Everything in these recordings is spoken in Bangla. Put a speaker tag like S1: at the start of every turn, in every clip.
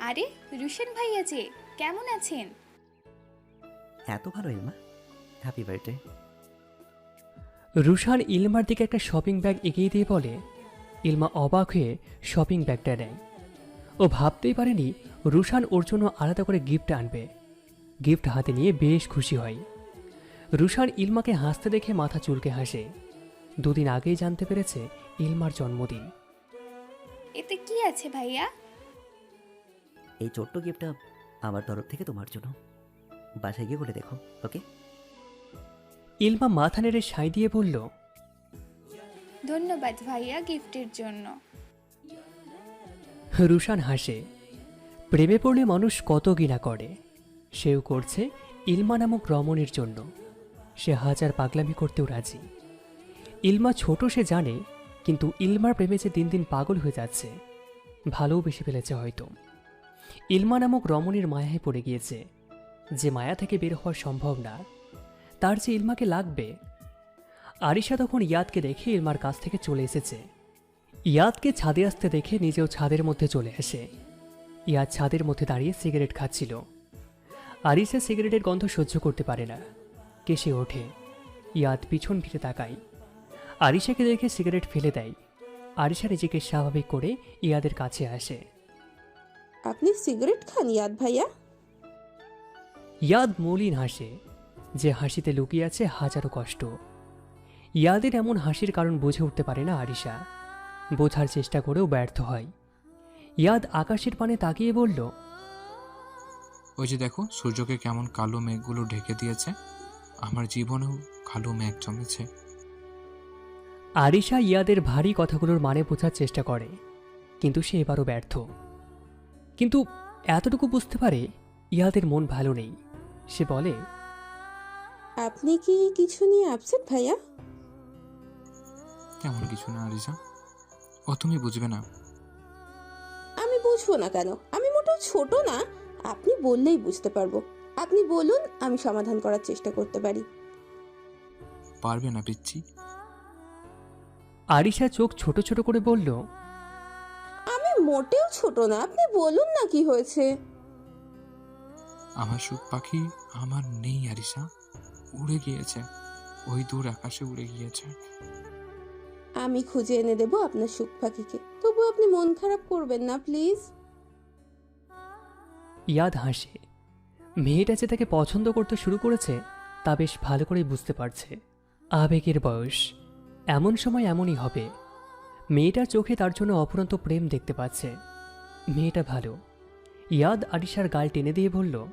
S1: আরে রুশন ভাইয়া যে কেমন আছেন?
S2: এত ভালো ইলমা। হ্যাপি বার্থডে
S3: রুশান ইলমার দিকে একটা শপিং ব্যাগ এগিয়ে দিয়ে বলে ইলমা অবাক হয়ে শপিং ব্যাগটা নেয়। ও ভাবতেই পারেনি রুশান ওর জন্য আলাদা করে গিফট আনবে। গিফট হাতে নিয়ে বেশ খুশি হয়। রুশান ইলমাকে হাসতে দেখে মাথা চুলকে হাসে। দুদিন আগেই জানতে পেরেছে ইলমার জন্মদিন।
S1: এতে কি আছে ভাইয়া?
S2: এই ছোট্ট গিফটটা আমার তরফ থেকে তোমার জন্য। বাসায় গিয়ে বলে দেখো ওকে?
S3: ইলমা মাথা নেড়ে সাই দিয়ে বলল
S1: ধন্যবাদ ভাইয়া গিফটের জন্য।
S3: রুশান হাসে প্রেমে পড়লে মানুষ কত গিনা করে সেও করছে ইলমা নামক রমণীর জন্য। সে হাজার পাগলামি করতেও রাজি। ইলমা ছোট সে জানে কিন্তু ইলমার প্রেমে যে দিন দিন পাগল হয়ে যাচ্ছে ভালোও বেশি ফেলেছে হয়তো। ইলমা নামক রমণীর মায়ায় পড়ে গিয়েছে। যে মায়া থেকে বের হওয়া সম্ভব না, তার যে ইলমাকে লাগবে। আরিশা তখন ইয়াদকে দেখে ইলমার কাছ থেকে চলে এসেছে। ইয়াদকে ছাদে আসতে দেখে নিজেও ছাদের মধ্যে চলে আসে। ইয়াদ ছাদের মধ্যে দাঁড়িয়ে সিগারেট খাচ্ছিল। আরিসা সিগারেটের গন্ধ সহ্য করতে পারে না। কেসে ওঠে। ইয়াদ পিছন ফিরে তাকায়। আরিশাকে দেখে সিগারেট ফেলে দেয়। আরিশা নিজেকে স্বাভাবিক করে ইয়াদের কাছে আসে।
S4: আপনি সিগারেট খান ইয়াদ ভাইয়া?
S3: ইয়াদ মলিন হাসে যে হাসিতে লুকিয়ে আছে হাজারো কষ্ট। ইয়াদের এমন হাসির কারণ বুঝে উঠতে পারে না আরিশা। বোঝার চেষ্টা করেও ব্যর্থ হয়। ইয়াদ আকাশের পানে তাকিয়ে বলল
S5: ওই যে দেখো সূর্যকে কেমন কালো মেঘগুলো ঢেকে দিয়েছে। আমার জীবনেও কালো মেঘ জমেছে।
S3: আরিশা ইয়াদের ভারী কথাগুলোর মানে বোঝার চেষ্টা করে কিন্তু সে এবারও ব্যর্থ। কিন্তু এতটুকু বুঝতে পারে ইয়াদের মন ভালো নেই। সে বলে
S4: আপনি কি কিছু নিয়ে আপসেট ভাইয়া?
S5: তেমন কিছু না আরিজা। ও তুমি বুঝবে না।
S4: আমি বুঝব না কেন? আমি মোটেও ছোট না। আপনি বললেই বুঝতে পারব। আপনি বলুন আমি সমাধান করার চেষ্টা করতে পারি।
S5: পারবে না পিচ্ছি
S3: আরিশা চোখ ছোট ছোট করে বলল
S4: মোটেও ছোট না। আপনি বলুন না কি হয়েছে।
S5: আমার সুখ পাখি আমার নেই আরিসা। উড়ে গিয়েছে। ওই দূর আকাশে উড়ে গিয়েছে।
S4: আমি খুঁজে এনে দেবো আপনার সুখ পাখিকে। তবু আপনি মন খারাপ করবেন না প্লিজ।
S3: ইয়াদ হাসে। মেয়েটা যে তাকে পছন্দ করতে শুরু করেছে তা বেশ ভালো করেই বুঝতে পারছে। আবেগের বয়স। এমন সময় এমনই হবে। মেয়েটার চোখে তার জন্য অপরন্ত প্রেম দেখতে পাচ্ছে। মেয়েটা ভালো। ইয়াদ আরিশার গাল টেনে দিয়ে বলল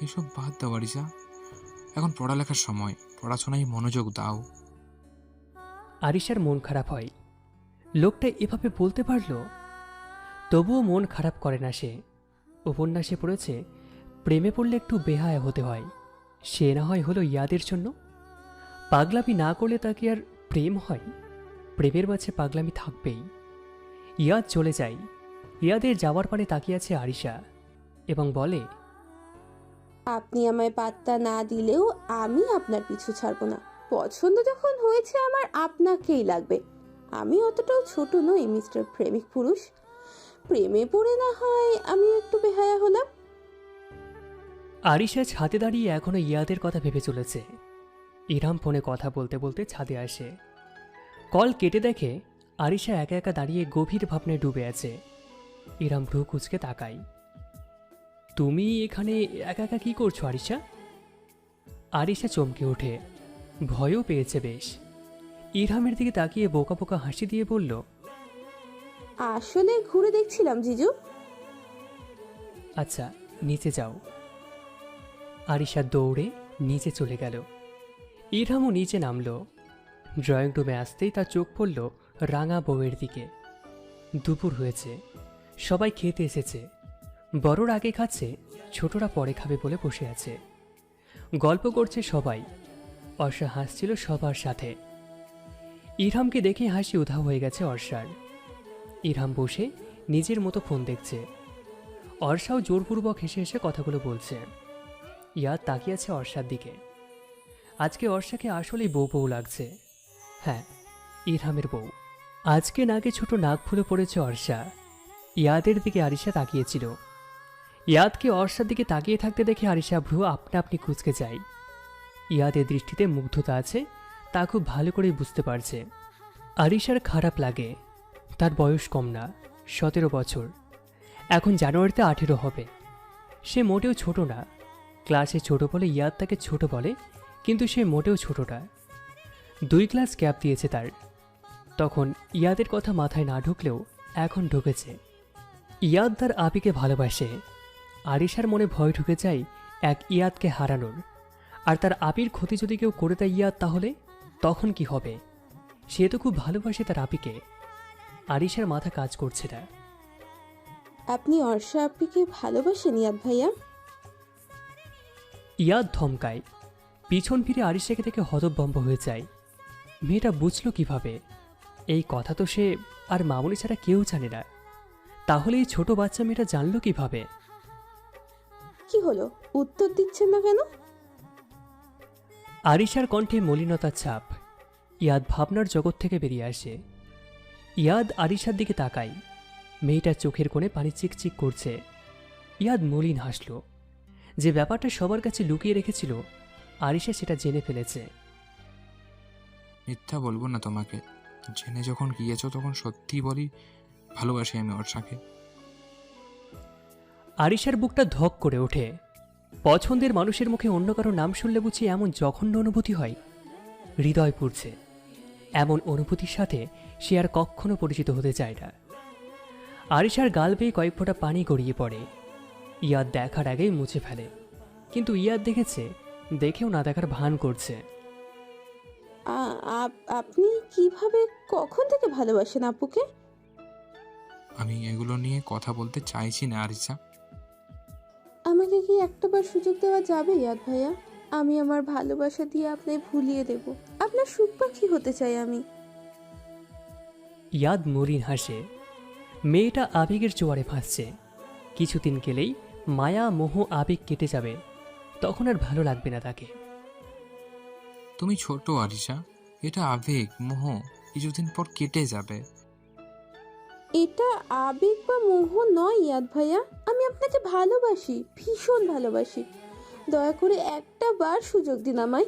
S5: এসব বাদ দাও আরিসা এখন পড়ালেখার সময় পড়াশোনায় মনোযোগ দাও।
S3: আরিশার মন খারাপ হয়। লোকটা এভাবে বলতে পারল? তবুও মন খারাপ করে না সে। উপন্যাসে পড়েছে প্রেমে পড়লে একটু বেহায় হতে হয়। সে না হয় হলো ইয়াদের জন্য? পাগলাপি না করলে তাকে আর প্রেম হয়? প্রেমের মাঝে পাগলামি থাকবেই। ইয়াদ চলে যায়। ইয়াদের যাওয়ার পানে তাকিয়ে আছে আরিশা এবং বলে
S4: আপনি আমায় পাত্তা না দিলেও আমি আপনার পিছু ছাড়বো না। পছন্দ যখন হয়েছে আমার আপনাকেই লাগবে। আমি অতটাও ছোট নই মিস্টার প্রেমিক পুরুষ। প্রেমে পড়ে না হয় আমি একটু বেহায়া হলাম।
S3: আরিশা ছাদে দাঁড়িয়ে এখনও ইয়াদের কথা ভেবে চলেছে। ইরাম ফোনে কথা বলতে বলতে ছাদে আসে। কল কেটে দেখে আরিশা একা একা দাঁড়িয়ে গভীর ভাবনায় ডুবে আছে। ইরাম ভ্রু কুচকে তাকাই তুমি এখানে একা একা কি করছ আরিশা? আরিশা চমকে ওঠে। ভয়ও পেয়েছে বেশ। ইরহামের দিকে তাকিয়ে বোকা বোকা হাসি দিয়ে বলল
S4: আসলে ঘুরে দেখছিলাম জিজু।
S3: আচ্ছা নিচে যাও। আরিশা দৌড়ে নিচে চলে গেল। ইরহামও নিচে নামলো। ড্রয়িং রুমে আসতেই তার চোখ পড়ল রাঙা বউয়ের দিকে। দুপুর হয়েছে, সবাই খেতে এসেছে। বড়রা আগে খাচ্ছে, ছোটরা পরে খাবে বলে বসে আছে। গল্প করছে সবাই, অর্ষা হাসছিল সবার সাথে। ইরহামকে দেখে হাসি উধাও হয়ে গেছে অর্ষার। ইরহাম বসে নিজের মতো ফোন দেখছে। অর্ষাও জোরপূর্বক হেসে হেসে কথাগুলো বলছে। ইয়া তাকিয়ে আছে অর্ষার দিকে। আজকে অর্ষাকে আসলেই বউ বউ লাগছে। হ্যাঁ ইরহামের বউ। আজকে নাকে ছোট নাক ফুলে পড়েছে অর্ষা। ইয়াদের দিকে আরিশা তাকিয়েছিল। ইয়াদকে অর্ষার দিকে তাকিয়ে থাকতে দেখে আরিশা ভ্রু আপনা আপনি কুচকে যায়। ইয়াদের দৃষ্টিতে মুগ্ধতা আছে, তা খুব ভালো করেই বুঝতে পারছে। আরিশার খারাপ লাগে। তার বয়স কম না, সতেরো বছর। এখন জানুয়ারিতে আঠেরো হবে। সে মোটেও ছোট না। ক্লাসে ছোট বলে ইয়াদ তাকে ছোট বলে, কিন্তু সে মোটেও ছোট না। দুই ক্লাস গ্যাপ দিয়েছে তার। তখন ইয়াদের কথা মাথায় না ঢুকলেও এখন ঢুকেছে। ইয়াদ তার আপিকে ভালোবাসে। আরিশার মনে ভয় ঢুকে যায় এক ইয়াদকে হারানোর। আর তার আপির ক্ষতি যদি কেউ করে দেয় ইয়াদ তাহলে তখন কি হবে? সে তো খুব ভালোবাসে তার আপিকে। আরিশার মাথা কাজ করছে না।
S4: আপনি অর্ষা আপিকে ভালোবাসেন ইয়াদ ভাইয়া?
S3: ইয়াদ ধমকায়। পিছন ফিরে আরিশাকে দেখে হতভম্ব হয়ে যায়। মেয়েটা বুঝলো কীভাবে? এই কথা তো সে আর মামুনি ছাড়া কেউ জানে না। তাহলে এই ছোট বাচ্চা মেয়েটা জানলো কীভাবে?
S4: কি হলো? উত্তর দিচ্ছেন না কেন?
S3: আরিশার কণ্ঠে মলিনতার ছাপ। ইয়াদ ভাবনার জগৎ থেকে বেরিয়ে আসে। ইয়াদ আরিশার দিকে তাকাই মেয়েটার চোখের কোণে পানি চিকচিক করছে। ইয়াদ মলিন হাসল। যে ব্যাপারটা সবার কাছে লুকিয়ে রেখেছিল আরিশা সেটা জেনে ফেলেছে।
S5: মিথ্যা বলব না তোমাকে। জেনে যখন গিয়েছ তখন সত্যি বলি, ভালোবাসি আমি অর্ষাকে।
S3: আরিশার বুকটা ধক করে ওঠে। পছন্দের মানুষের মুখে অন্য কারও নাম শুনলে বুঝি এমন জঘন্য অনুভূতি হয়। হৃদয় পুড়ছে। এমন অনুভূতির সাথে সে আর কখনো পরিচিত হতে চায় না। আরিশার গাল বেয়ে কয়েক ফোঁটা পানি গড়িয়ে পড়ে। ইয়াদ দেখার আগেই মুছে ফেলে। কিন্তু ইয়াদ দেখেছে, দেখেও না দেখার ভান করছে।
S4: আ- আপ- আপনি কীভাবে কখন থেকে ভালোবাসেন আপুকে?
S5: আমি এগুলো নিয়ে কথা বলতে চাইছি না আরিসা।
S4: আমাকে কি একটাবার সুযোগ দেওয়া যাবে ইয়াদ ভাইয়া? আমি আমার ভালোবাসা দিয়ে আপনাকে ভুলিয়ে দেব। আপনার সুখ পাখি হতে চাই আমি?
S3: ইয়াদ মরিন হাসে মেয়েটা আবেগের জোয়ারে ভাসছে। কিছুদিন গেলেই মায়া মোহ আবেগ কেটে যাবে। তখন আর ভালো লাগবে না তাকে।
S5: তুমি ছোট আরিশা। এটা আবেগ মোহ কিছুদিন পর কেটে যাবে।
S4: এটা আবেগ বা মোহ নয় ইয়াদ ভাইয়া। আমি আপনাকে ভালোবাসি ভীষণ ভালোবাসি। দয়া করে একটা বার সুযোগ দিন আমায়।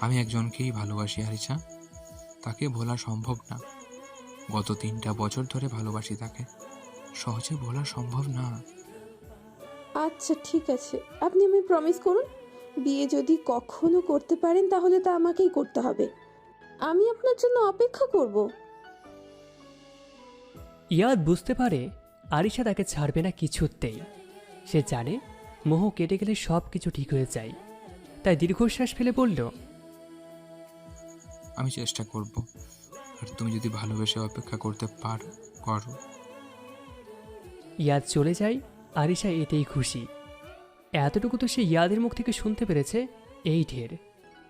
S5: আমি একজনকেই ভালোবাসি আরিশা। তাকে ভোলা সম্ভব না। গত তিনটা বছর ধরে ভালোবাসি তাকে। সহজে ভোলা সম্ভব না।
S4: আচ্ছা ঠিক আছে। আপনি আমি প্রমিস করুন বিয়ে যদি কখনো করতে পারেন তাহলে তা আমাকেই করতে হবে। আমি আপনার জন্য অপেক্ষা করব।
S3: ইয়াদ বুঝতে পারে আরিশা তাকে ছাড়বে না কিছুতেই। সে জানে মোহ কেটে গেলে সব কিছু ঠিক হয়ে যায়। তাই দীর্ঘশ্বাস ফেলে বলল
S5: আমি চেষ্টা করব। আর তুমি যদি ভালোবেসে অপেক্ষা করতে পারো করো।
S3: ইয়াদ চলে যায় আরিশা এতেই খুশি। এতটুকু তো সে ইয়াদের মুখ থেকে শুনতে পেরেছে, এই ঢের।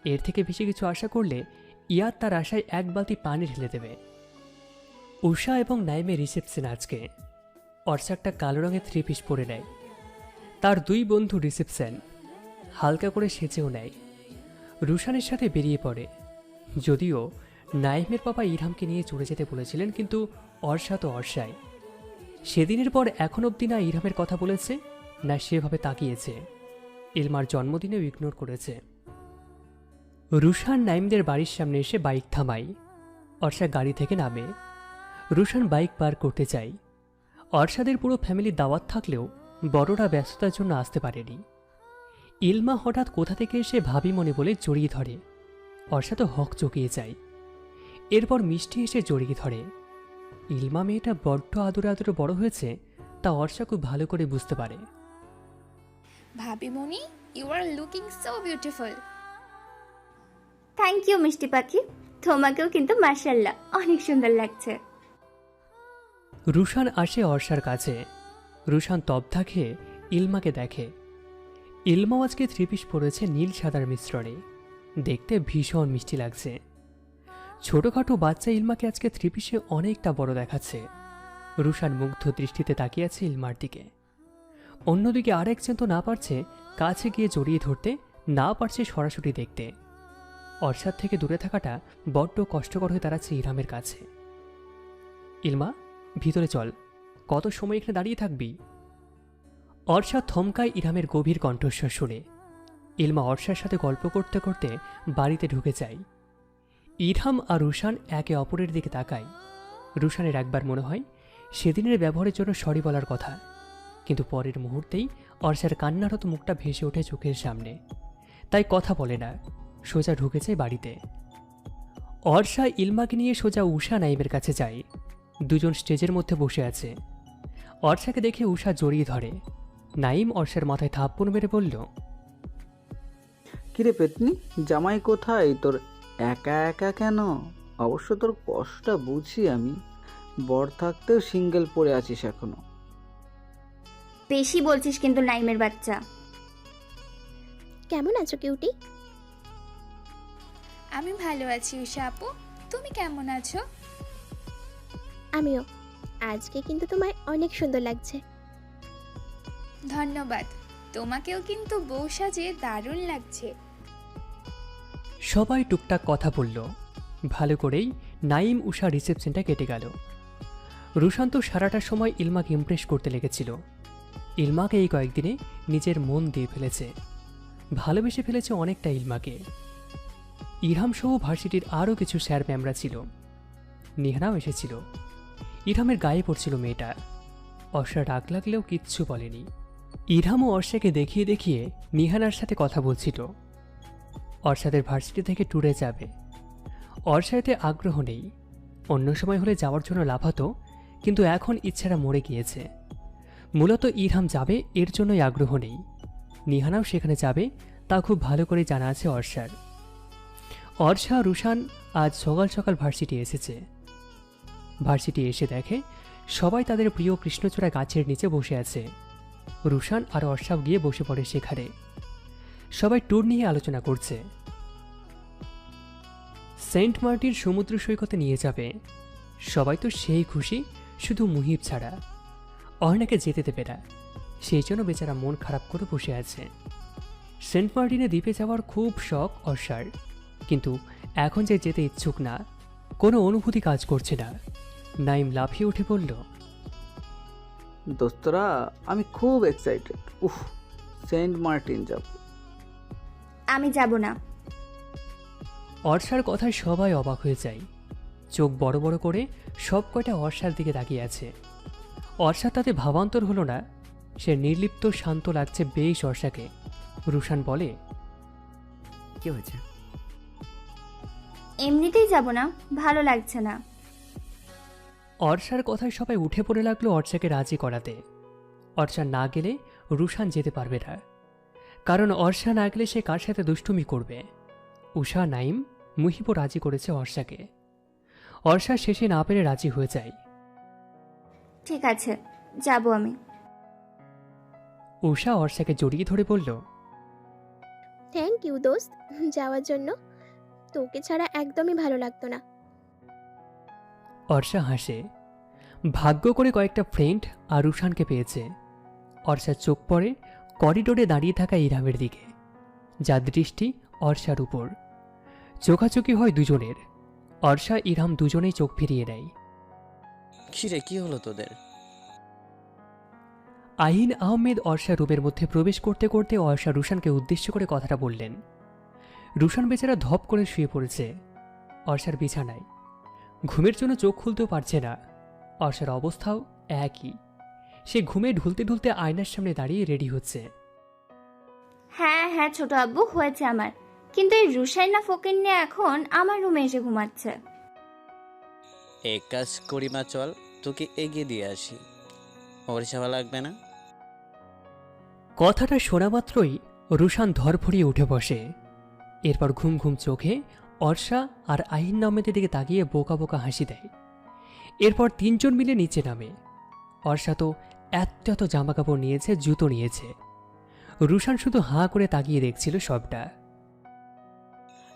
S3: এর থেকে বেশি কিছু আশা করলে ইয়াদ তার আশায় এক বালতি পানি ঢেলে দেবে। উষা এবং নাইমে রিসেপশন আজকে। অর্ষাকটা কালো রঙের থ্রি পিস পরে নেয়। তার দুই বন্ধু রিসেপশন। হালকা করে সেচেও নেয়। রুশানের সাথে বেরিয়ে পড়ে। যদিও নাইমের পাপা ইরহামকে নিয়ে চলে যেতে বলেছিলেন, কিন্তু অর্ষা তো অর্ষায়। সেদিনের পর এখন অবধি না ইরহামের কথা বলেছে না সেভাবে তাকিয়েছে। ইলমার জন্মদিনেও ইগনোর করেছে। রুশান নাইমদের বাড়ির সামনে এসে বাইক থামাই অর্ষা গাড়ি থেকে নামে। রুশান বাইক পার করতে চাই অর্ষাদের পুরো ফ্যামিলির দাওয়াত থাকলেও বড়রা ব্যস্ততার জন্য আসতে পারেনি। ইলমা হঠাৎ কোথা থেকে এসে ভাবি মনে বলে জড়িয়ে ধরে। অর্ষা তো হক চকিয়ে যায় এরপর মিষ্টি এসে জড়িয়ে ধরে। ইলমা মেয়েটা বড্ড আদরে আদরে বড় হয়েছে, তা অর্ষা খুব ভালো করে বুঝতে পারে।
S1: ভাবিমণি you are looking so beautiful
S6: thank you মিষ্টি পাখি। তোমাকেও কিন্তু মার্শাল্লাহ অনেক সুন্দর লাগছে।
S3: রুশান আসে অর্ষার কাছে। রুশান তবধা খেয়ে ইলমাকে দেখে। ইলমাও আজকে থ্রি পিস পরেছে নীল সাদার মিশ্রণে। দেখতে ভীষণ মিষ্টি লাগছে। ছোটখাটো বাচ্চা ইলমাকে আজকে থ্রি পিসে অনেকটা বড় দেখাচ্ছে। রুশান মুগ্ধ দৃষ্টিতে তাকিয়ে আছে ইলমার দিকে। অন্যদিকে আরেকজন তো না পারছে কাছে গিয়ে জড়িয়ে ধরতে, না পারছে সরাসরি দেখতে। অর্ষার থেকে দূরে থাকাটা বড্ড কষ্টকর হয়ে দাঁড়াচ্ছে ইরামের কাছে। ইলমা, ভিতরে চল। কত সময় এখানে দাঁড়িয়ে থাকবি? অর্ষা থমকায় ইরামের গভীর কণ্ঠস্বর শুনে। ইলমা অর্ষার সাথে গল্প করতে করতে বাড়িতে ঢুকে যায়। ইরহাম আর রুশান একে অপরের দিকে তাকায়। রুশানের একবার মনে হয়, সেদিনের ব্যবহারের জন্য সরি বলার কথা। কিন্তু পরের মুহূর্তেই অর্ষার কান্নারত মুখটা ভেসে ওঠে চোখের সামনে। তাই কথা বলে না, সোজা ঢুকে যায় বাড়িতে। অর্ষা ইলমাকে নিয়ে সোজা উষা নাইমের কাছে যায়। দুজন স্টেজের মধ্যে বসে আছে। অর্ষাকে দেখে উষা জড়িয়ে ধরে। নাইম অর্ষার মাথায় থাপ্পড় মেরে বলল,
S7: কিরে পেতনি, জামাই কোথায়? তোর একা একা কেন? অবশ্য তোর কষ্টটা বুঝি আমি। বর থাকতেও সিঙ্গেল পড়ে আছিস এখনও।
S6: বেশি বলছিস কিন্তু নাইমের বাচ্চা।
S8: কেমন আছো কিউটি?
S1: আমি ভালো আছি উষা আপু। তুমি কেমন আছো?
S8: আমিও। আজকে কিন্তু তোমায় অনেক সুন্দর লাগছে।
S1: ধন্যবাদ। তোমাকেও কিন্তু বউ সাজে দারুণ লাগছে।
S3: সবাই টুকটাক কথা বলল। ভালো করেই নাইম উষা রিসেপশনটা কেটে গেল। রুশান্ত সারাটা সময় ইলমাকে ইমপ্রেস করতে লেগেছিল। ইলমাকে এই কয়েকদিনে নিজের মন দিয়ে ফেলেছে। ভালোবেসে ফেলেছে অনেকটা ইলমাকে। ইরহাম সহ ভার্সিটির আরও কিছু স্যার ম্যামরা ছিল। নিহানাও এসেছিল। ইরহামের গায়ে পড়ছিল মেয়েটা। অর্ষা ডাক লাগলেও কিচ্ছু বলেনি। ইরহামও অর্ষাকে দেখিয়ে দেখিয়ে নিহানার সাথে কথা বলছিল। অর্ষাদের ভার্সিটি থেকে ট্যুরে যাবে। অর্ষাতে আগ্রহ নেই। অন্য সময় হলে যাওয়ার জন্য লাফাতো, কিন্তু এখন ইচ্ছাটা মরে গিয়েছে। মূলত ইরহাম যাবে, এর জন্যই আগ্রহ নেই। নিহানাও সেখানে যাবে, তা খুব ভালো করে জানা আছে অর্ষার। অর্ষা, রুশান আজ সকাল সকাল ভার্সিটি এসেছে। ভার্সিটি এসে দেখে সবাই তাদের প্রিয় কৃষ্ণচূড়া গাছের নিচে বসে আছে। রুশান আর অর্ষাও গিয়ে বসে পড়ে সেখানে। সবাই ট্যুর নিয়ে আলোচনা করছে। সেন্ট মার্টিন সমুদ্র সৈকতে নিয়ে যাবে। সবাই তো সেই খুশি, শুধু মুহিব ছাড়া। অর্ণাকে যেতে দেবে না। সেই জন্য বেচারা মন খারাপ করে বসে আছে। সেন্ট মার্টিনে দ্বীপে যাওয়ার খুব শখ অর্ষার। কিন্তু এখন যে যেতে ইচ্ছুক না কোনো অনুভূতি কাজ করছে না। নাইম লাফিয়ে উঠে বলল
S7: দোস্তরা আমি খুব এক্সাইটেড উফ সেন্ট মার্টিন যাব।
S6: আমি যাব না।
S3: অর্ষার কথায় সবাই অবাক হয়ে যায়। চোখ বড় বড় করে সব কয়টা অর্ষার দিকে তাকিয়ে আছে। অর্ষা তাতে ভাবান্তর হলো না। সে নির্লিপ্ত শান্ত লাগছে বেশ অর্ষাকে। রুশান বলে
S2: কি হয়েছে?
S6: এমনিতেই যাব না ভালো লাগছে না।
S3: অর্ষার কথায় সবাই উঠে পড়ে লাগল অর্ষাকে রাজি করাতে। অর্ষা না গেলে রুশান যেতে পারবে না। কারণ অর্ষা না গেলে সে কার সাথে দুষ্টুমি করবে? উষা নাইম মুহিবও রাজি করেছে অর্ষাকে। অর্ষা শেষে না পেরে রাজি হয়ে যায়।
S6: ঠিক আছে যাব আমি।
S3: উষা অর্ষাকে জড়িয়ে ধরে বলল
S8: থ্যাংক ইউ দোস্ত যাওয়ার জন্য। তোকে ছাড়া একদমই ভালো লাগতো না।
S3: অর্ষা হাসে। ভাগ্য করে কয়েকটা ফ্রেন্ড আর রুশানকে পেয়েছে। অর্ষার চোখ পড়ে করিডোরে দাঁড়িয়ে থাকা ইরামের দিকে যার দৃষ্টি অর্ষার উপর। চোখাচোখি হয় দুজনের। অর্ষা ইরাম দুজনেই চোখ ফিরিয়ে নেয়।
S9: কিরে কি হলো তোদের?
S3: আহিন আহমেদ অর্ষা রুমের মধ্যে প্রবেশ করতে করতে অর্ষা রুশানকে উদ্দেশ্য করে কথাটা বললেন। রুশান বেচারা ধপ করে শুয়ে পড়েছে। অর্ষার বিছানায়। ঘুমের জন্য চোখ খুলতেও পারছে না। অর্ষার অবস্থাও একই। সে ঘুমে ঢুলতে ঢুলতে আয়নার সামনে দাঁড়িয়ে রেডি হচ্ছে।
S6: হ্যাঁ হ্যাঁ ছোট আব্বু হয়েছে আমার। কিন্তু এই রুসাইনা ফকির নিয়ে এখন আমার রুমে এসে ঘুমাচ্ছে।
S9: এক কাজ করি মা চল তোকে এগিয়ে দিয়ে আসি। ওর সেবা লাগবে না?
S3: কথাটা শোনা মাত্রই রুশান ধরফড়িয়ে উঠে বসে। এরপর ঘুম ঘুম চোখে অর্ষা আর আহিন আহমেদের দিকে তাকিয়ে বোকা বোকা হাসি দেয়। এরপর তিনজন মিলে নিচে নামে। অর্ষা তো এত এত জামা কাপড় নিয়েছে জুতো নিয়েছে। রুশান শুধু হাঁ করে তাকিয়ে দেখছিল সবটা।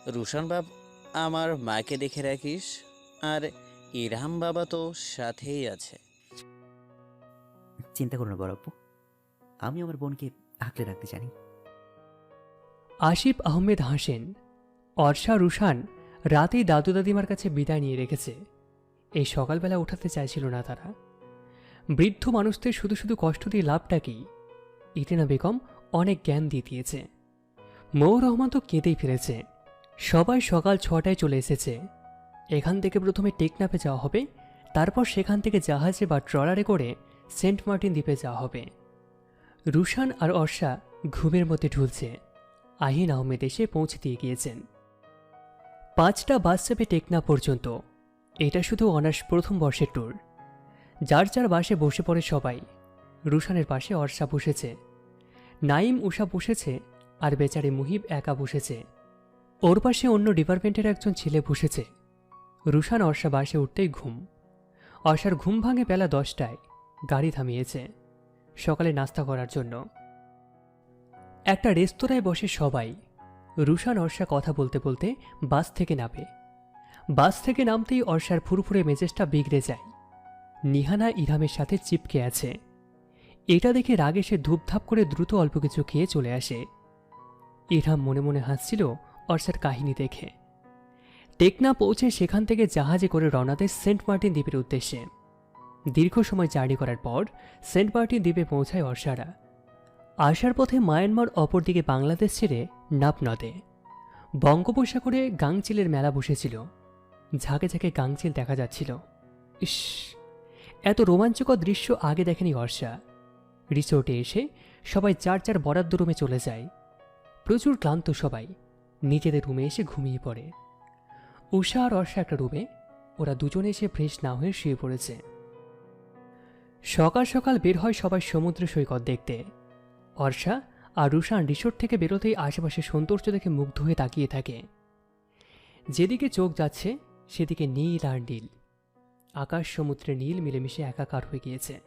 S9: রুশান বাব আমার মাকে দেখে রাখিস? আর ইরহাম বাবা তো সাথেই আছে।
S2: চিন্তা করো না বড় আপু আমি আমার বোনকে আঁকলে রাখতে জানি।
S3: আসিফ আহমেদ হাসেন অর্ষা রুশান রাতেই দাদু দাদিমার কাছে বিদায় নিয়ে রেখেছে। এই সকালবেলা উঠাতে চাইছিল না তারা। বৃদ্ধ মানুষদের শুধু শুধু কষ্ট দিয়ে লাভটা কি? ইটেনা বেগম অনেক জ্ঞান দিয়ে দিয়েছে। মৌ রহমান তো কেঁদেই ফিরেছে সবাই সকাল ছটায় চলে এসেছে। এখান থেকে প্রথমে টেকনাপে যাওয়া হবে, তারপর সেখান থেকে জাহাজে বা ট্রলারে করে সেন্ট মার্টিন দ্বীপে যাওয়া হবে। রুশান আর অর্ষা ঘুমের মধ্যে ঢুলছে। আহিন আহমেদ এসে পৌঁছে দিয়ে গিয়েছেন। পাঁচটা বাস চাপে টেকনা পর্যন্ত। এটা শুধু অনার্স প্রথম বর্ষের ট্যুর যার যার বাসে বসে পড়ে সবাই। রুশানের পাশে অর্ষা বসেছে। নাইম উষা বসেছে আর বেচারে মুহিব একা বসেছে। ওর পাশে অন্য ডিপার্টমেন্টের একজন ছেলে বসেছে। রুশান অর্ষা বাসে উঠতেই ঘুম। অর্ষার ঘুম ভাঙে বেলা দশটায়। গাড়ি থামিয়েছে। সকালে নাস্তা করার জন্য। একটা রেস্তোরাঁয় বসে সবাই। রুশান অর্ষা কথা বলতে বলতে বাস থেকে নামে। বাস থেকে নামতেই অর্ষার ফুরফুরে মেজেজটা বিগড়ে যায়। নিহানা ইরহামের সাথে চিপকে আছে। এটা দেখে রাগে সে ধূপধাপ করে দ্রুত অল্প কিছু খেয়ে চলে আসে। ইরহাম মনে মনে হাসছিল অর্ষার কাহিনী দেখে। টেকনা পৌঁছে সেখান থেকে জাহাজে করে রওনা দেয় সেন্ট মার্টিন দ্বীপের উদ্দেশ্যে। দীর্ঘ সময় জার্নি করার পর সেন্ট মার্টিন দ্বীপে পৌঁছায় অর্ষারা আসার পথে মায়ানমার অপরদিকে বাংলাদেশ ছেড়ে নাপ নদে বঙ্গোপসাগরে গাংচিলের মেলা বসেছিল। ঝাঁকে ঝাঁকে গাংচিল দেখা যাচ্ছিল। ইস, এত রোমাঞ্চকর দৃশ্য আগে দেখেনি অর্ষা রিসোর্টে এসে সবাই চার চার বরাদ্দ রুমে চলে যায়। প্রচুর ক্লান্ত সবাই। নিজেদের রুমে এসে ঘুমিয়ে পড়ে। উষা আর অর্ষা একটা রুমে, ওরা দুজনে এসে ফ্রেশ না হয়ে শুয়ে পড়েছে। সকাল সকাল বের হয় সবাই সমুদ্র সৈকত দেখতে। অর্ষা আর রুশান রিসোর্ট থেকে বেরোতেই আশেপাশে সৌন্দর্য দেখে মুগ্ধ হয়ে তাকিয়ে থাকে। যেদিকে চোখ যাচ্ছে, সেদিকে নীল আর নীল। আকাশ সমুদ্রে নীল, মিলেমিশে একাকার হয়ে গিয়েছে।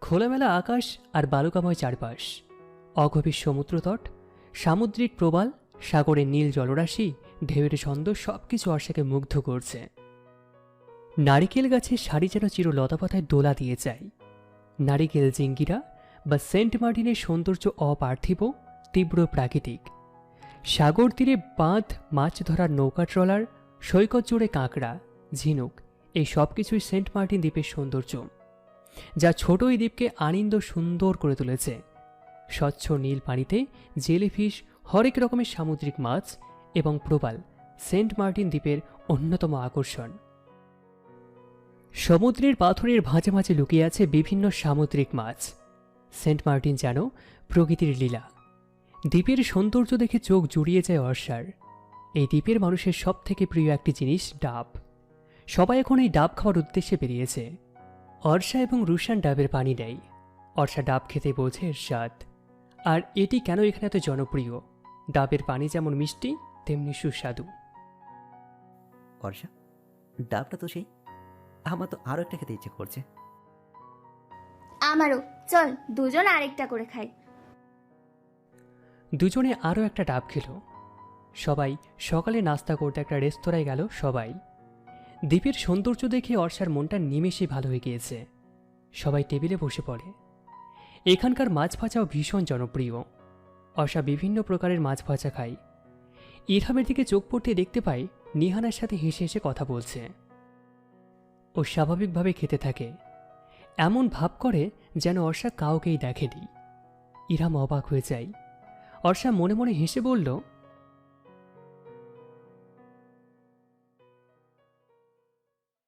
S3: খোলামেলা আকাশ আর বালুকাময় চারপাশ। অগভীর সমুদ্রতট, সামুদ্রিক প্রবাল, সাগরের নীল জলরাশি ঢেউয়ের ছন্দ সবকিছু আশাকে মুগ্ধ করছে। নারিকেল গাছের সারি যেন চির লতাপাতায় দোলা দিয়ে যায়। নারিকেল জিঙ্গিরা বা সেন্ট মার্টিনের সৌন্দর্য অপার্থিব, তীব্র প্রাকৃতিক। সাগর তীরে বাঁধ, মাছ ধরার নৌকা ট্রলার, সৈকত জুড়ে কাঁকড়া, ঝিনুক, এই সব কিছুই সেন্ট মার্টিন দ্বীপের সৌন্দর্য, যা ছোট এই দ্বীপকে আনন্দ সুন্দর করে তুলেছে। স্বচ্ছ নীল পানিতে জেলিফিশ, হরেক রকমের সামুদ্রিক মাছ এবং প্রবাল সেন্ট মার্টিন দ্বীপের অন্যতম আকর্ষণ। সমুদ্রের পাথরের ভাঁজে মাঝে লুকিয়ে আছে বিভিন্ন সামুদ্রিক মাছ। সেন্ট মার্টিন যেন প্রকৃতির লীলা। দ্বীপের সৌন্দর্য দেখে চোখ জুড়িয়ে যায় অর্ষার। এই দ্বীপের মানুষের সব থেকে প্রিয় একটি জিনিস ডাব। সবাই এখন এই ডাব খাওয়ার উদ্দেশ্যে বেরিয়েছে। অর্ষা এবং রুশান ডাবের পানি নেয়। অর্ষা ডাব খেতে বোঝে এর স্বাদ। আর এটি কেন এখানে এত জনপ্রিয়? ডাবের পানি যেমন মিষ্টি তেমনি সুস্বাদু।
S2: বর্ষা ডাবটা তো সেই। আমার তো আরও একটা খেতে ইচ্ছে করছে।
S6: আমারও। চল দুজন আরেকটা করে খাই।
S3: দুজনে আরও একটা ডাব খেল। সবাই সকালে নাস্তা করতে একটা রেস্তোরাঁয় গেল সবাই। দ্বীপের সৌন্দর্য দেখে অর্ষার মনটা নিমেষে ভালো হয়ে গিয়েছে। সবাই টেবিলে বসে পড়ে। এখানকার মাছ ভাজাও ভীষণ জনপ্রিয়। অর্ষা বিভিন্ন প্রকারের মাছ ভাজা খায়। ইরহামের দিকে চোখ পড়তে দেখতে পাই নিহানার সাথে হেসে হেসে কথা বলছে। ও স্বাভাবিকভাবে খেতে থাকে। এমন ভাব করে যেন অর্ষা কাউকেই দেখেনি। ইরহাম অবাক হয়ে যায়। অর্ষা মনে মনে হেসে বলল